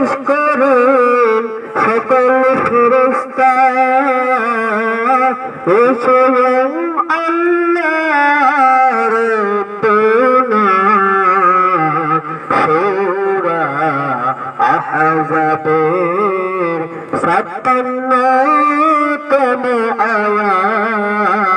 আদেশ করুন সকল ফেরস্তা স্বয়ং আল্লাহর সৌরা আহজাবের সাতান্নতম আয়া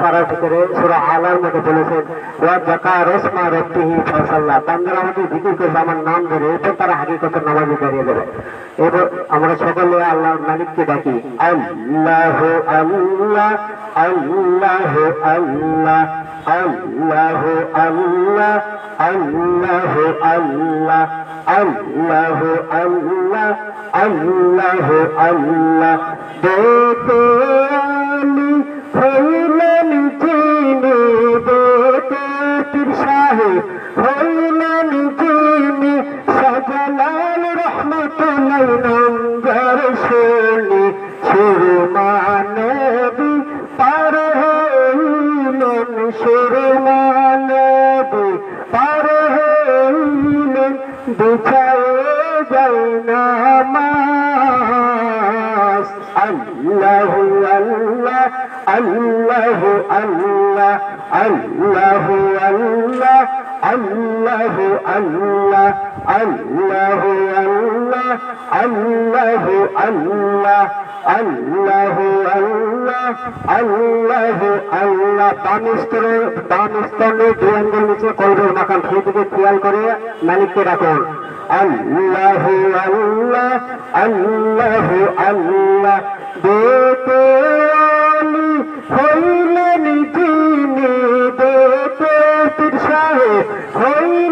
পাড়ার ভিতরে সুরা আলার মধ্যে বলেছেন ওয়া আমার নাম ধরে, এরপর তারা হাকিকত নামাজে দাঁড়িয়ে যাবে। এরপর আমরা সকলে মালিককে ডাকি, আল্লাহ আল্লাহ আল্লাহ আল্লাহ আল্লাহ আল্লাহ আল্লাহ আল্লাহ আল্লাহ আল্লাহ আল্লাহ আল্লাহ। বিছায়ে যাইনা মাস আল্লাহু আল্লাহ আল্লাহু আল্লাহ আল্লাহু আল্লাহ আল্লাহু আল্লাহ আল্লাহু আল্লাহ আল্লাহু আল্লাহ আল্লাহু আল্লাহ আল্লাহ বাম স্তরে বাম স্তরে দুই আঙ্গুল নিচে কলবের মাখান সেই দিকে খেয়াল করে মালিককে রাখুন আল্লাহ আল্লাহ আল্লাহ আল্লাহ দেতে হইলেন তিনি দেতে পীর সাহেব হইলেন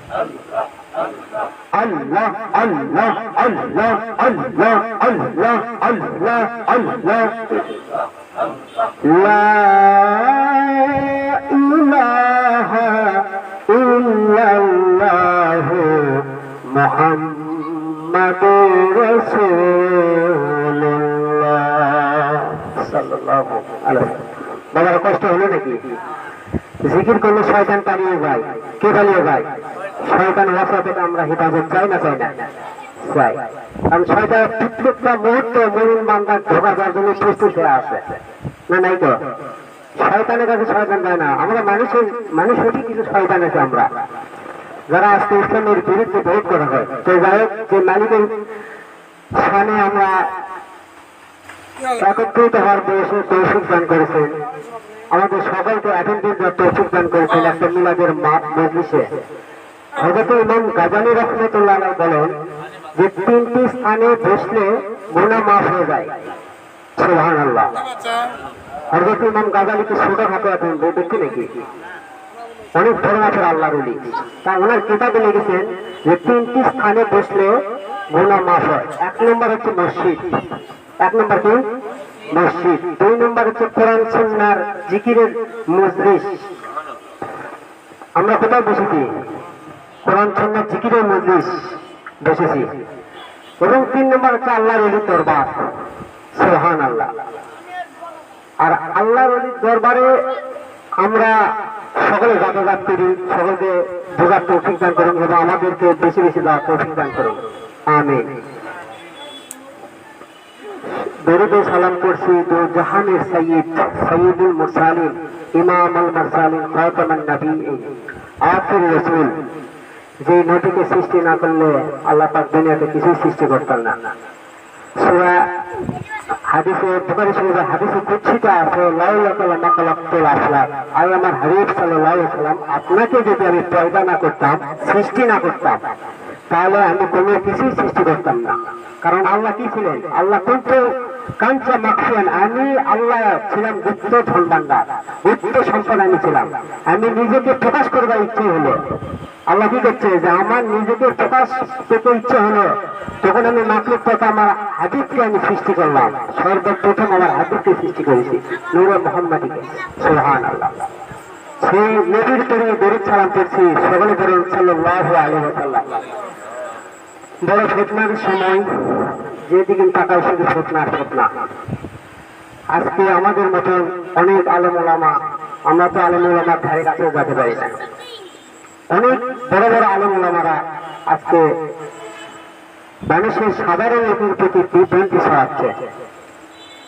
আল্লাহ আল্লাহ আল্লাহ আল্লাহ আল্লাহ আল্লাহ আল্লাহ। লা ইলাহা ইল্লাল্লাহ মুহাম্মাদুর রাসূলুল্লাহ। সাল্লাল্লাহু আলাইহি বাবার কষ্ট হলো নাকি? জিকির করলে শয়তান পালিয়ে যায়। কে পালিয়ে যায়? শয়তান ওয়াসা থেকে আমরা হেফাজত চাই না চাই না। চাই। কারণ শয়তান প্রত্যেকটা মুহূর্তে মরুন বান্দার ঢোকা যাওয়ার জন্য প্রস্তুত হয়ে আছে না, নাই তো? শয়তানের কাছে শয়তান যায় না। আমরা মানুষের মানুষ হচ্ছি কিছু শয়তান আছে আমরা। যারা আজকে ইসলামের বিরুদ্ধে ভোট করা হয়, তো যাই হোক, যে মালিকের স্থানে আমরা একত্রিত হওয়ার বয়সে তৌফিক দান করেছেন আমাদের সকলকে অ্যাটেন্ডেন্ট তৌফিক দান করেছেন একটা মিলাদের মাপ মজলিসে। হজরত ইমাম গাজানি রহমতুল্লাহ বলেন যে তিনটি স্থানে বসলে গুণা মাফ হয়ে যায়। ওনার যে তিনটি স্থানে বসলে মাফ হয়। এক নম্বর হচ্ছে মসজিদ। এক নম্বর কি? মসজিদ। দুই নম্বর হচ্ছে কোরআন সন্ন্যার জিকিরের মজলিস। আমরা কোথায় বসেছি? কোরআন জিকিরের মজলিস বসেছি? এবং তিন নম্বর হচ্ছে আল্লাহর অলির দরবার। সোহান আল্লাহ আর আল্লাহর অলির দরবারে আমরা সকলে যাতায়াত করি সকলকে বোঝার তৌফিক দান করুন এবং আমাদেরকে বেশি বেশি দেওয়ার তৌফিক দান করুন। আমি দরুদে সালাম করছি দু জাহানের সৈয়দ সৈয়দুল মুরসালিন, ইমাম আল মুরসালিন খাতামান নবী আখির রাসূল যে নবীকে সৃষ্টি না করলে আল্লাহ পাক দুনিয়াতে কিছুই সৃষ্টি করতেন না। আসলাম আমার আপনাকে যদি আমি পয়দা না করতাম, সৃষ্টি না করতাম, তাহলে আমি কোনো কিছুই সৃষ্টি করতাম না। কারণ আল্লাহ কি ছিলেন? আল্লাহ কিন্তু কাঞ্চা মাকসিয়ান, আমি আল্লাহ ছিলাম গুপ্ত ধন ভান্ডার গুপ্ত সম্পদ আমি ছিলাম। আমি নিজেকে প্রকাশ করবার ইচ্ছে হলো। আল্লাহ কি করছে? যে আমার নিজেকে প্রকাশ পেতে ইচ্ছে হলো, তখন আমি মাকলুক থেকে আমার হাবিবকে আমি সৃষ্টি করলাম। সর্বপ্রথম আমার হাবিবকে সৃষ্টি করেছি, নূর মোহাম্মদীকে। সোহান আল্লাহ সেই নবীর তরে দরুদ সালাম করছি সকলে বলুন, সাল্লাল্লাহু আলাইহি ওয়াসাল্লাম। বড় ফেতনার সময়, যেদিকে তাকায় শুধু ফেতনার ফেতনা। আজকে আমাদের মতন অনেক আলেম ওলামা, আমরা তো আলেম ধারে কাছেও যেতে পারি না। অনেক বড় বড় আলেম ওলামারা আজকে মানুষের সাধারণ লোকের প্রতি বিভ্রান্তি ছড়াচ্ছে।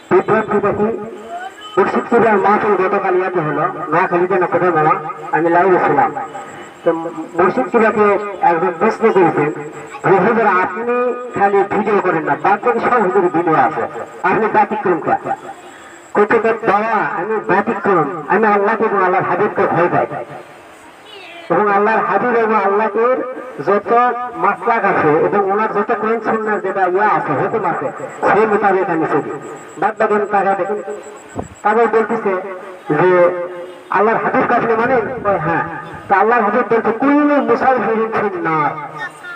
বিভ্রান্তিটা কি মুর্শিদ কিবার মাহফিল গতকাল ইয়াতে হলো, নোয়াখালীতে না কোথায় মামা আমি লাইভে ছিলাম। তো মুর্শিদ কিবাকে একজন প্রশ্ন করেছেন হুজুর, আপনি খালি ভিডিও করেন না বাকি সব হুজুর ভিডিও আছে। আপনি ব্যতিক্রম করেন। কইতে বাবা, আমি ব্যতিক্রম আমি আল্লাহকে এবং আল্লাহর হাবিবকে ভয় পাই। এবং আল্লাহর হাবিব এবং আল্লাহকে যত মাসলাক আছে এবং ওনার যত কোরআন সুন্নার যেটা ইয়া আছে, হুকুম আছে, সেই মোতাবেক আমি চলি। বাদ বাকি টাকা দেখুন তারপর বলতেছে যে, আল্লাহর হাবিব কাছে মানে? হ্যাঁ। তা আল্লাহর হাবিব বলছে কুল্লু মুসাফিরিন ফিন্নার।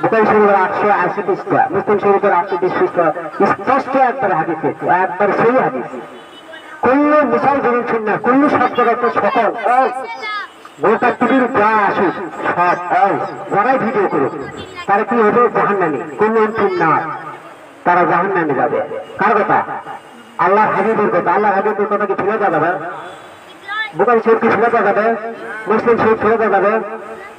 বুখারী শরীফের আটশো আশি পৃষ্ঠা মুসলিম শরীফের আটশো বিশ পৃষ্ঠা স্পষ্ট একবার হাদিস, একবার সেই হাদিস। কুল্লু মুসাফিরিন ফিন্নার কুল্লু শব্দের একটা সকল। গোটা পৃথিবীর যা আসুক সব যারাই ভিডিও করুক, তারা কি হবে? জাহান্নানি কোন না। তারা জাহান্নানি যাবে। কার কথা? আল্লাহ হাবিবের কথা। আল্লাহ হাবিবের কথা কি ফেলে যাবে বুকারি শরীফ কি ফেলে যাবে? মুসলিম শরীফ ফেলে যাবে?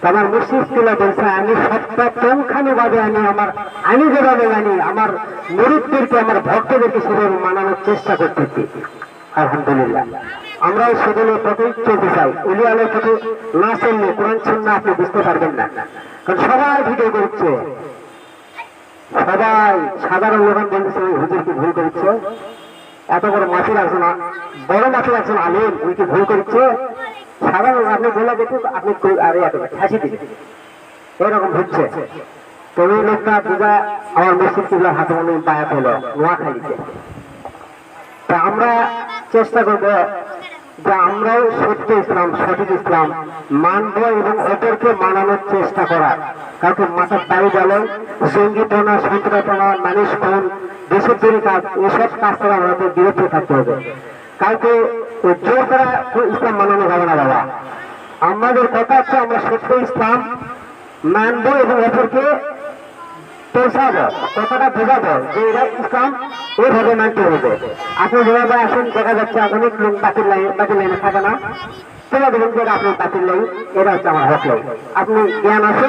আমার মুসলিম তুলে বলছে, আমি সবটা কোনখানে ভাবে আমি আমার আমি যেভাবে জানি। আমার মরিদদেরকে আমার ভক্তদেরকে সেভাবে মানানোর চেষ্টা করতেছি। আলহামদুলিল্লাহ। আমরাও সেগুলো পথেই চলতে চাই। উলি আলোর পথে না চললে কোরআন না আপনি বুঝতে পারবেন না। কারণ সবাই ভিডিও করছে। সবাই সাধারণ লোক বলছে ওই হুজুরকে ভুল করছে? এত বড় মাফি লাগছে না? বড় মাফি লাগছে না? আলিম, উনি কি ভুল করছে? সাধারণ আপনি বলে দেখুন, আপনি আরে, এত হাসি দিন। এরকম হচ্ছে। তো ওই লোকটা পূজা, আমার কিবলার হাতে মনে পায়া পেল নোয়াখালীতে। তা আমরা চেষ্টা করব যে আমরাও সত্য ইসলাম, সঠিক ইসলাম মানব এবং অপরকে মানানোর চেষ্টা করা। কাউকে মাথার দায়ী জ্বালন সঙ্গীতনা সন্ত্রাসনা মানুষ খুন, দেশের তৈরি কাজ, এসব কাজ থেকে আমাদের বিরত থাকতে হবে। কাউকে জোর করা ইসলাম মানানো যাবে না, বাবা। আমাদের কথা হচ্ছে আমরা সত্য ইসলাম মানবো এবং অপরকে পৌঁছাবো কথাটা বোঝাবো যে এরা ইসলাম এইভাবে মানতে হবে। আপনি যেভাবে আসেন, দেখা যাচ্ছে অনেক লোক বাতিল লাইন, বাতিল লাইনে থাকে না। তোরা দেখুন যে আপনার বাতিল লাইন এটা হচ্ছে আমার হক লাইন। আপনি জ্ঞান আছে,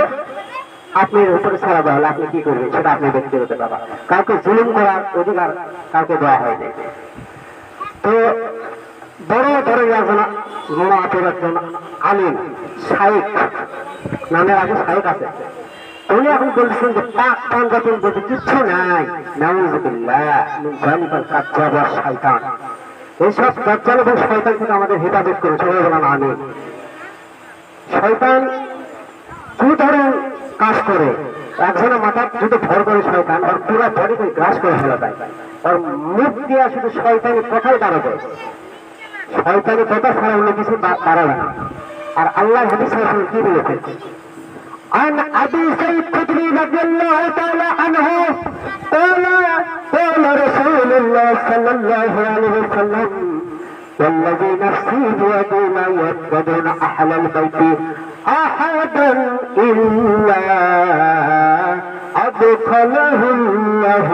আপনি উপরে ছাড়া দেওয়া হলে আপনি কি করবেন? সেটা আপনি ব্যক্তিগত ব্যাপার। কাউকে জুলুম করার অধিকার কাউকে দেওয়া হয়নি তো বড় বড় একজন মোনাফের একজন আলিম শাইক নামের আগে শাইক আছে। উনি এখন বলছেন যে পাক পাঞ্জাবের বলতে কিচ্ছু নাই শয়তান এইসব দাজ্জাল এবং শয়তান থেকে আমাদের হেফাজত করে, সবাই বলেন আমিন। শয়তান দু ধরনের কাজ করে, একজনের মাথা যদি ভর করে শয়তান, ওর পুরো বডিকে গ্রাস করে ফেলে দেয় ওর মুখ দিয়ে শুধু শয়তানি কথাই দাঁড়াবে শয়তানি কথা ছাড়া অন্য কিছু দাঁড়াবে না। আর আল্লাহ হাদিস কি বলেছেন? عن أبي سيد قدري رضي الله تعالى عنه قال قال رسول الله صلى الله عليه وسلم والذي نفسي بيدي ما يبدون أحلى البيت احدا إلا ادخله الله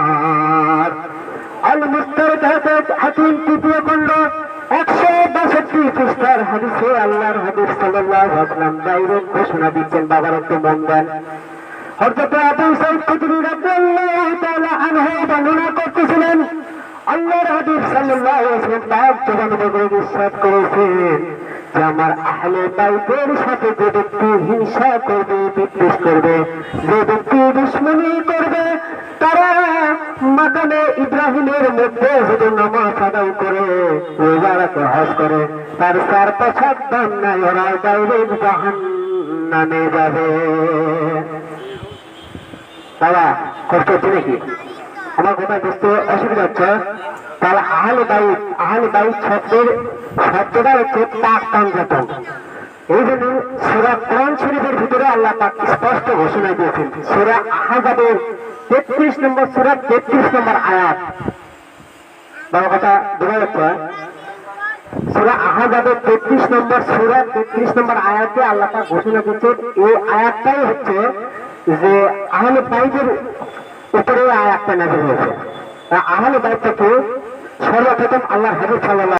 النار. المستردات حكيم حتى الله كله বাষট্টি খ্রিস্টার হাদিসে আল্লাহর হাদিস সাল্লাহ আসলাম ডাইরেক্ট ঘোষণা দিচ্ছেন, বাবার একটু মন দেন। হযরত আবু সাইদ খুদরি রাদিয়াল্লাহু তাআলা আনহু বর্ণনা করতেছিলেন, আল্লাহর হাবিব সাল্লাল্লাহু আলাইহি ওয়াসাল্লাম করেছেন আমার আহলে বাইতের সাথে যে ব্যক্তি হিংসা করবে, বিদ্বেষ করবে, যে ব্যক্তি দুশ্মনী করবে, তারা ইব্রাহিমের মধ্যে করে করে। তার চার দাম নাই, ওরা জাহান নামে যাবে। বাবা, কষ্ট হচ্ছে নাকি? আমার কথা বুঝতে অসুবিধা হচ্ছে। তাহলে আহলে বাইক আহলে বাইক শব্দের, শব্দটা হচ্ছে পাক এই জন্য সুরা কোরআন শরীফের ভিতরে আল্লাহ পাক স্পষ্ট ঘোষণা দিয়েছেন সুরা আহাজাবের তেত্রিশ নম্বর সুরা, তেত্রিশ নম্বর আয়াত। বাবা কথা বোঝা যাচ্ছে সুরা আহাজাবের তেত্রিশ নম্বর সুরা, তেত্রিশ নম্বর আয়াতে আল্লাহ পাক ঘোষণা দিচ্ছেন এই আয়াতটাই হচ্ছে যে আহলে বাইকের উপরে আয়াতটা নাজিল হয়েছে। আহলে বাইক থেকে সর্বপ্রথম আল্লাহ হাবিব সাল্লাহ